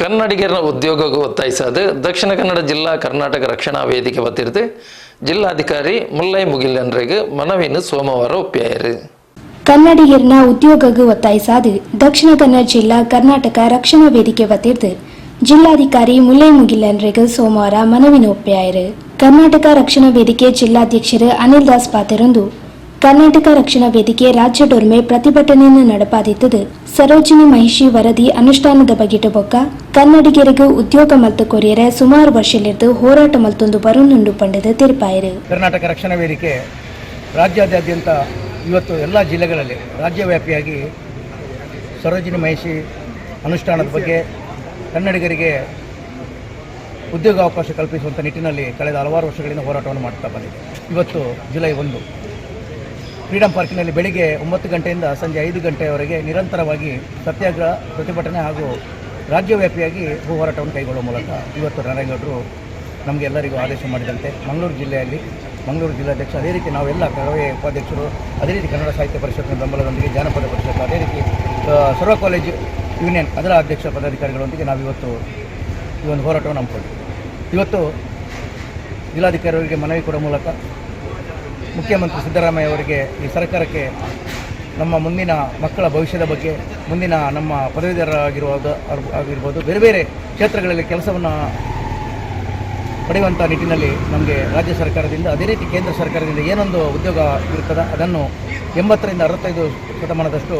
ಕನ್ನಡಿಗರ ಉದ್ಯೋಗಕ್ಕೆ ಒತ್ತಾಯಿಸದೆ ದಕ್ಷಿಣ ಕನ್ನಡ ಜಿಲ್ಲಾ ಕರ್ನಾಟಕ ರಕ್ಷಣಾ ವೇದಿಕೆ ವತಿರ್ದು. ಜಿಲ್ಲಾಧಿಕಾರಿ ಮುಲ್ಲೈ ಮುಗಿಲನ್ರಿಗೆ ಮನವಿಯನ್ನು ಸೋಮವಾರ ಒಪ್ಪಿಯಾಯರು. ಕನ್ನಡಿಗರನ್ನ ಉದ್ಯೋಗಕ್ಕೆ ಒತ್ತಾಯಿಸಾದು ದಕ್ಷಿಣ ಕನ್ನಡ ಜಿಲ್ಲಾ ಕರ್ನಾಟಕ ರಕ್ಷಣಾ ವೇದಿಕೆ ವತಿರ್ದು. ಜಿಲ್ಲಾಧಿಕಾರಿ ಮುಲ್ಲೈ ಮುಗಿಲನ್ರಿಗೆ ಸೋಮವಾರ ಮನವಿನ ಒಪ್ಪಿಯಾಯರು. ಕರ್ನಾಟಕ ರಕ್ಷಣಾ ವೇದಿಕೆ ಜಿಲ್ಲಾಧ್ಯಕ್ಷರು ಅನಿಲ್ ದಾಸ್ ಪಾತೆರೊಂದು ಕರ್ನಾಟಕ ರಕ್ಷಣಾ ವೇದಿಕೆ ರಾಜ್ಯ ಡೊರ್ಮೆ ಪ್ರತಿಭಟನೆಯನ್ನು ನಡಪಾದಿತ್ತದೆ. ಸರೋಜಿನಿ ಮಹಿಷಿ ವರದಿ ಅನುಷ್ಠಾನದ ಬಗೆಟ ಬೊಕ್ಕ ಕನ್ನಡಿಗರಿಗೂ ಉದ್ಯೋಗ ಮತ್ತು ಕೊರಿಯರೆ ಸುಮಾರು ವರ್ಷಲಿದ್ದು ಹೋರಾಟ ಮಲ್ತೊಂದು ಬರುನುಂಡು ಪಂಡದ ತೀರ್ಪಾಯರು. ಕರ್ನಾಟಕ ರಕ್ಷಣಾ ವೇದಿಕೆ ರಾಜ್ಯಾದ್ಯಂತ ಇವತ್ತು ಎಲ್ಲ ಜಿಲ್ಲೆಗಳಲ್ಲಿ ರಾಜ್ಯವ್ಯಾಪಿಯಾಗಿ ಸರೋಜಿನಿ ಮಹಿಷಿ ಅನುಷ್ಠಾನದ ಬಗ್ಗೆ ಕನ್ನಡಿಗರಿಗೆ ಉದ್ಯೋಗಾವಕಾಶ ಕಲ್ಪಿಸುವಂಥ ನಿಟ್ಟಿನಲ್ಲಿ ಕಳೆದ ಹಲವಾರು ವರ್ಷಗಳಿಂದ ಹೋರಾಟವನ್ನು ಮಾಡ್ತಾ ಬಂದಿದೆ. ಇವತ್ತು ಜುಲೈ ಒಂದು. ಫ್ರೀಡಂ ಪಾರ್ಕಿನಲ್ಲಿ ಬೆಳಿಗ್ಗೆ ಒಂಬತ್ತು ಗಂಟೆಯಿಂದ ಸಂಜೆ ಐದು ಗಂಟೆಯವರೆಗೆ ನಿರಂತರವಾಗಿ ಸತ್ಯಾಗ್ರಹ, ಪ್ರತಿಭಟನೆ ಹಾಗೂ ರಾಜ್ಯವ್ಯಾಪಿಯಾಗಿ ಭೂ ಹೋರಾಟವನ್ನು ಕೈಗೊಳ್ಳುವ ಮೂಲಕ ಇವತ್ತು ನಾರಾಯಣಗೌಡರು ನಮಗೆಲ್ಲರಿಗೂ ಆದೇಶ ಮಾಡಿದಂತೆ ಮಂಗಳೂರು ಜಿಲ್ಲೆಯಲ್ಲಿ, ಮಂಗಳೂರು ಜಿಲ್ಲಾಧ್ಯಕ್ಷ, ಅದೇ ರೀತಿ ನಾವೆಲ್ಲ ಕಳವೆ ಉಪಾಧ್ಯಕ್ಷರು, ಅದೇ ರೀತಿ ಕನ್ನಡ ಸಾಹಿತ್ಯ ಪರಿಷತ್ನ ಬೆಂಬಲದೊಂದಿಗೆ, ಜಾನಪದ ಪರಿಷತ್ ಅದೇ ರೀತಿ ಸರ್ವ ಕಾಲೇಜು ಯೂನಿಯನ್, ಅದರ ಅಧ್ಯಕ್ಷ ಪದಾಧಿಕಾರಿಗಳೊಂದಿಗೆ ನಾವಿವತ್ತು ಈ ಒಂದು ಹೋರಾಟವನ್ನು ಹಮ್ಮಿಕೊಂಡಿದ್ದೀವಿ. ಇವತ್ತು ಜಿಲ್ಲಾಧಿಕಾರಿಗಳಿಗೆ ಮನವಿ ಕೊಡುವ ಮೂಲಕ ಮುಖ್ಯಮಂತ್ರಿ ಸಿದ್ದರಾಮಯ್ಯ ಅವರಿಗೆ ಈ ಸರ್ಕಾರಕ್ಕೆ ನಮ್ಮ ಮುಂದಿನ ಮಕ್ಕಳ ಭವಿಷ್ಯದ ಬಗ್ಗೆ, ಮುಂದಿನ ನಮ್ಮ ಪದವೀಧರರಾಗಿರುವುದು ಆಗಿರ್ಬೋದು, ಬೇರೆ ಬೇರೆ ಕ್ಷೇತ್ರಗಳಲ್ಲಿ ಕೆಲಸವನ್ನು ಪಡೆಯುವಂಥ ನಿಟ್ಟಿನಲ್ಲಿ ನಮಗೆ ರಾಜ್ಯ ಸರ್ಕಾರದಿಂದ, ಅದೇ ರೀತಿ ಕೇಂದ್ರ ಸರ್ಕಾರದಿಂದ ಏನೊಂದು ಉದ್ಯೋಗ ಇರ್ತದೆ ಅದನ್ನು ಎಂಬತ್ತರಿಂದ ಅರವತ್ತೈದು ಶತಮಾನದಷ್ಟು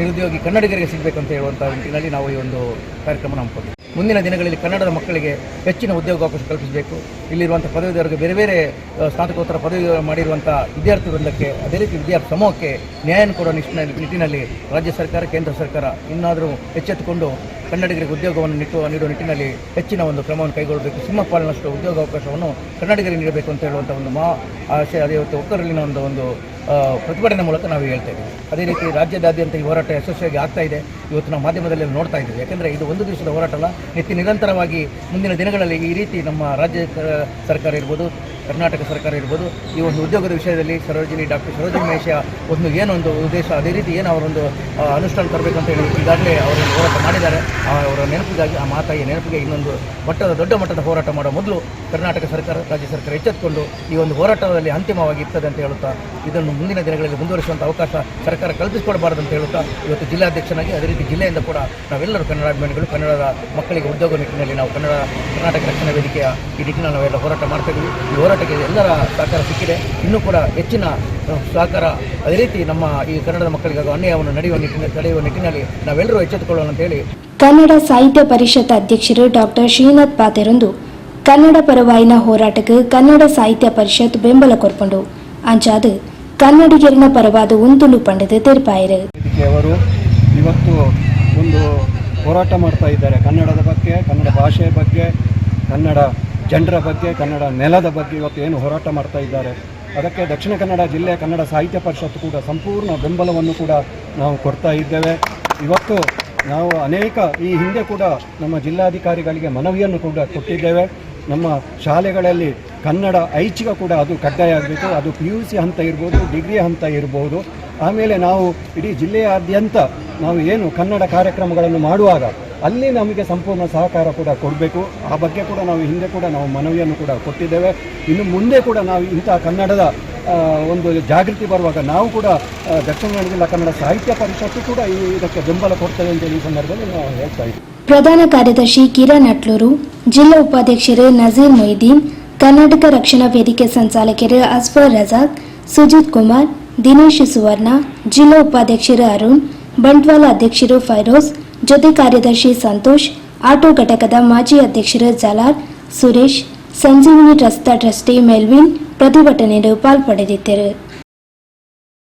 ನಿರುದ್ಯೋಗಿ ಕನ್ನಡಿಗರಿಗೆ ಸಿಗಬೇಕು ಅಂತ ಹೇಳುವಂಥ ನಿಟ್ಟಿನಲ್ಲಿ ನಾವು ಈ ಒಂದು ಕಾರ್ಯಕ್ರಮ ಹಮ್ಮಿಕೊಂಡಿದ್ದೀವಿ. ಮುಂದಿನ ದಿನಗಳಲ್ಲಿ ಕನ್ನಡದ ಮಕ್ಕಳಿಗೆ ಹೆಚ್ಚಿನ ಉದ್ಯೋಗಾವಕಾಶ ಕಲ್ಪಿಸಬೇಕು. ಇಲ್ಲಿರುವಂಥ ಪದವೀಧರರಿಗೆ ಬೇರೆ ಬೇರೆ ಸ್ನಾತಕೋತ್ತರ ಪದವಿ ಮಾಡಿರುವಂಥ ವಿದ್ಯಾರ್ಥಿ ವೃಂದಕ್ಕೆ ಅದೇ ರೀತಿ ವಿದ್ಯಾರ್ಥಿ ಸಮೂಹಕ್ಕೆ ನ್ಯಾಯವನ್ನು ಕೊಡುವ ನಿಟ್ಟಿನಲ್ಲಿ ರಾಜ್ಯ ಸರ್ಕಾರ, ಕೇಂದ್ರ ಸರ್ಕಾರ ಇನ್ನಾದರೂ ಎಚ್ಚೆತ್ತುಕೊಂಡು ಕನ್ನಡಿಗರಿಗೆ ಉದ್ಯೋಗವನ್ನು ನಿಟ್ಟು ನೀಡುವ ನಿಟ್ಟಿನಲ್ಲಿ ಹೆಚ್ಚಿನ ಒಂದು ಕ್ರಮವನ್ನು ಕೈಗೊಳ್ಳಬೇಕು. ಸಿಂಹಪಾಲಿನಷ್ಟು ಉದ್ಯೋಗಾವಕಾಶವನ್ನು ಕನ್ನಡಿಗರಿಗೆ ನೀಡಬೇಕು ಅಂತ ಹೇಳುವಂಥ ಒಂದು ಮಾ ಆಶಯ, ಅದೇ ಇವತ್ತು ಒಕ್ಕರಲ್ಲಿನ ಒಂದು ಒಂದು ಪ್ರತಿಭಟನೆ ಮೂಲಕ ನಾವು ಹೇಳ್ತೇವೆ ಅದೇ ರೀತಿ ರಾಜ್ಯದಾದ್ಯಂತ ಈ ಹೋರಾಟ ಯಶಸ್ವಿಯಾಗಿ ಆಗ್ತಾ ಇದೆ. ಇವತ್ತು ನಾವು ಮಾಧ್ಯಮದಲ್ಲಿ ನೋಡ್ತಾ ಇದ್ದೀವಿ. ಯಾಕೆಂದರೆ ಇದು ಒಂದು ದಿವಸದ ಹೋರಾಟ ಅಲ್ಲ, ನಿತ್ಯ ನಿರಂತರವಾಗಿ ಮುಂದಿನ ದಿನಗಳಲ್ಲಿ ಈ ರೀತಿ ನಮ್ಮ ರಾಜ್ಯ ಸರ್ಕಾರ ಇರ್ಬೋದು, ಕರ್ನಾಟಕ ಸರ್ಕಾರ ಇರ್ಬೋದು, ಈ ಒಂದು ಉದ್ಯೋಗದ ವಿಷಯದಲ್ಲಿ ಸರೋಜಿನಿ ಡಾಕ್ಟರ್ ಸರೋಜಿನಿ ಮಹೇಶ ಒಂದು ಏನೊಂದು ಉದ್ದೇಶ, ಅದೇ ರೀತಿ ಏನು ಅವರೊಂದು ಅನುಷ್ಠಾನ ತರಬೇಕು ಅಂತ ಹೇಳಿ ಈಗಾಗಲೇ ಅವರು ಹೋರಾಟ ಮಾಡಿದ್ದಾರೆ. ಅವರ ನೆನಪಿಗಾಗಿ, ಆ ಮಾತಾಯಿಯ ನೆನಪಿಗೆ ಇನ್ನೊಂದು ಮಟ್ಟದ, ದೊಡ್ಡ ಮಟ್ಟದ ಹೋರಾಟ ಮಾಡೋ ಮೊದಲು ಕರ್ನಾಟಕ ಸರ್ಕಾರ, ರಾಜ್ಯ ಸರ್ಕಾರ ಎಚ್ಚೆತ್ತುಕೊಂಡು ಈ ಒಂದು ಹೋರಾಟದಲ್ಲಿ ಅಂತಿಮವಾಗಿ ಇರ್ತದೆ ಅಂತ ಹೇಳುತ್ತಾ, ಇದನ್ನು ಮುಂದಿನ ದಿನಗಳಲ್ಲಿ ಮುಂದುವರಿಸುವಂಥ ಅವಕಾಶ ಸರ್ಕಾರ ಕಲ್ಪಿಸಿಕೊಡಬಾರದು ಅಂತ ಹೇಳುತ್ತಾ, ಇವತ್ತು ಜಿಲ್ಲಾಧ್ಯಕ್ಷನಾಗಿ ಅದೇ ರೀತಿ ಜಿಲ್ಲೆಯಿಂದ ಕೂಡ ನಾವೆಲ್ಲರೂ ಕನ್ನಡ ಅಭಿಮಾನಿಗಳು ಕನ್ನಡದ ಮಕ್ಕಳಿಗೆ ಉದ್ಯೋಗ ನಿಟ್ಟಿನಲ್ಲಿ ನಾವು ಕನ್ನಡ ಕರ್ನಾಟಕ ರಕ್ಷಣಾ ವೇದಿಕೆಯ ಈ ನಿಟ್ಟಿನಲ್ಲಿ ನಾವೆಲ್ಲ ಹೋರಾಟ ಮಾಡ್ತಾ ಇದ್ದೀವಿ. ಈ ಹೋರಾಟಕ್ಕೆ ಎಲ್ಲರ ಸಹಕಾರ ಸಿಕ್ಕಿದೆ. ಇನ್ನೂ ಕೂಡ ಹೆಚ್ಚಿನ ಸಹಕಾರ ಅದೇ ರೀತಿ ನಮ್ಮ ಈ ಕನ್ನಡದ ಮಕ್ಕಳಿಗೆ ಆಗುವ ಅನ್ಯಾಯವನ್ನು ನಡೆಯುವ ನಿಟ್ಟಿನಲ್ಲಿ ತಡೆಯುವ ನಿಟ್ಟಿನಲ್ಲಿ ನಾವೆಲ್ಲರೂ ಎಚ್ಚೆತ್ತುಕೊಳ್ಳೋಣ ಅಂತ ಹೇಳಿ. ಕನ್ನಡ ಸಾಹಿತ್ಯ ಪರಿಷತ್ ಅಧ್ಯಕ್ಷರು ಡಾಕ್ಟರ್ ಶ್ರೀನಾಥ್ ಪಾತೆರೊಂದು ಕನ್ನಡ ಪರವಾಯಿನ ಹೋರಾಟಕ್ಕೆ ಕನ್ನಡ ಸಾಹಿತ್ಯ ಪರಿಷತ್ ಬೆಂಬಲ ಕೊರ್ಪುಂಡು. ಅಂಚಾದ ಕನ್ನಡಿಗರಿನ ಪರವಾದ ಉಂತುಲು ಪಂಡದ ತೆರಪಾಯರು. ಇವತ್ತು ಒಂದು ಹೋರಾಟ ಮಾಡ್ತಾ ಇದ್ದಾರೆ. ಕನ್ನಡದ ಬಗ್ಗೆ, ಕನ್ನಡ ಭಾಷೆಯ ಬಗ್ಗೆ, ಕನ್ನಡ ಜನರ ಬಗ್ಗೆ, ಕನ್ನಡ ನೆಲದ ಬಗ್ಗೆ ಇವತ್ತು ಏನು ಹೋರಾಟ ಮಾಡ್ತಾ ಇದ್ದಾರೆ. ಅದಕ್ಕೆ ದಕ್ಷಿಣ ಕನ್ನಡ ಜಿಲ್ಲೆ ಕನ್ನಡ ಸಾಹಿತ್ಯ ಪರಿಷತ್ತು ಕೂಡ ಸಂಪೂರ್ಣ ಬೆಂಬಲವನ್ನು ಕೂಡ ನಾವು ಕೊಡ್ತಾ ಇದ್ದೇವೆ. ಇವತ್ತು ನಾವು ಅನೇಕ ಈ ಹಿಂದೆ ಕೂಡ ನಮ್ಮ ಜಿಲ್ಲಾಧಿಕಾರಿಗಳಿಗೆ ಮನವಿಯನ್ನು ಕೂಡ ಕೊಟ್ಟಿದ್ದೇವೆ. ನಮ್ಮ ಶಾಲೆಗಳಲ್ಲಿ ಕನ್ನಡ ಐಚ್ಛಿಕ ಕೂಡ ಅದು ಕಡ್ಡಾಯ ಆಗಬೇಕು. ಅದು ಪಿ ಯು ಸಿ ಹಂತ ಇರ್ಬೋದು, ಡಿಗ್ರಿ ಹಂತ ಇರ್ಬೋದು. ಆಮೇಲೆ ನಾವು ಇಡೀ ಜಿಲ್ಲೆಯಾದ್ಯಂತ ನಾವು ಏನು ಕನ್ನಡ ಕಾರ್ಯಕ್ರಮಗಳನ್ನು ಮಾಡುವಾಗ ಅಲ್ಲಿ ನಮಗೆ ಸಂಪೂರ್ಣ ಸಹಕಾರ ಕೂಡ ಕೊಡಬೇಕು. ಆ ಬಗ್ಗೆ ಕೂಡ ನಾವು ಹಿಂದೆ ಕೂಡ ನಾವು ಮನವಿಯನ್ನು ಕೂಡ ಕೊಟ್ಟಿದ್ದೇವೆ. ಇನ್ನು ಮುಂದೆ ಕೂಡ ನಾವು ಇಂಥ ಕನ್ನಡದ ಒಂದು ಜಾಗೃತಿ ಬರುವಾಗ ನಾವು ಕೂಡ ದಕ್ಷಿಣ ಕನ್ನಡ ಜಿಲ್ಲಾ ಕನ್ನಡ ಸಾಹಿತ್ಯ ಪರಿಷತ್ತು ಕೂಡ ಇದಕ್ಕೆ ಬೆಂಬಲ ಕೊಡ್ತದೆ ಅಂತ ಈ ಸಂದರ್ಭದಲ್ಲಿ ನಾವು ಹೇಳ್ತಾ ಇದ್ದೀವಿ. ಪ್ರಧಾನ ಕಾರ್ಯದರ್ಶಿ ಕಿರಣ್ ಅಟ್ಲೂರು, ಜಿಲ್ಲಾ ಉಪಾಧ್ಯಕ್ಷರೇ ನಜೀರ್ ಮೊಯ್ದೀನ್, ಕರ್ನಾಟಕ ರಕ್ಷಣಾ ವೇದಿಕೆ ಸಂಚಾಲಕರು ಅಸ್ಫರ್ ರಜಾಕ್, ಸುಜಿತ್ ಕುಮಾರ್, ದಿನೇಶ್ ಸುವರ್ಣ, ಜಿಲ್ಲಾ ಉಪಾಧ್ಯಕ್ಷರು ಅರುಣ್ ಬಂಟ್ವಾಳ ಅಧ್ಯಕ್ಷರು ಫೈರೋಜ್ ಜೊತೆ ಕಾರ್ಯದರ್ಶಿ ಸಂತೋಷ್ ಆಟೋ ಘಟಕದ ಮಾಜಿ ಅಧ್ಯಕ್ಷರು ಜಲಾರ್ ಸುರೇಶ್ ಸಂಜೀವಿನಿ ಟ್ರಸ್ಟ್ನ ಟ್ರಸ್ಟಿ ಮೆಲ್ವಿನ್ ಪ್ರತಿಭಟನೆಯಲ್ಲಿ ಪಾಲ್ಪಡೆದಿದ್ದರು